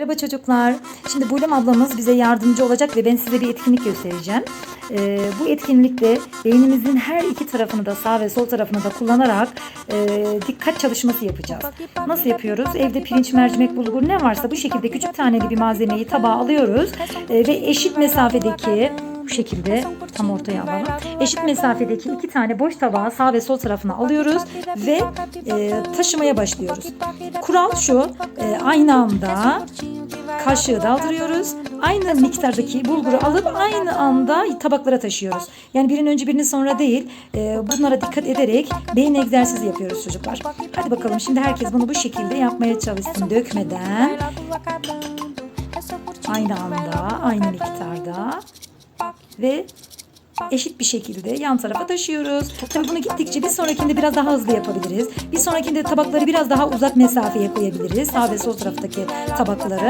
Merhaba çocuklar. Şimdi Buylem ablamız bize yardımcı olacak ve ben size bir etkinlik göstereceğim. Ee, bu etkinlikte beynimizin her iki tarafını da sağ ve sol tarafını da kullanarak e, dikkat çalışması yapacağız. Nasıl yapıyoruz? Evde pirinç, mercimek, bulgur ne varsa bu şekilde küçük taneli bir malzemeyi tabağa alıyoruz e, ve eşit mesafedeki bu şekilde tam ortaya alalım. Eşit mesafedeki iki tane boş tabağı sağ ve sol tarafına alıyoruz ve e, taşımaya başlıyoruz. Kural şu, e, aynı anda kaşığı daldırıyoruz. Aynı miktardaki bulguru alıp aynı anda tabaklara taşıyoruz. Yani birinin önce birini sonra değil. e, bunlara dikkat ederek beyin egzersizi yapıyoruz çocuklar. Hadi bakalım şimdi herkes bunu bu şekilde yapmaya çalışsın dökmeden. Aynı anda, aynı miktarda ve eşit bir şekilde yan tarafa taşıyoruz. Tabii bunu gittikçe bir sonrakinde biraz daha hızlı yapabiliriz. Bir sonrakinde tabakları biraz daha uzak mesafeye koyabiliriz. Sağ ve sol taraftaki tabakları.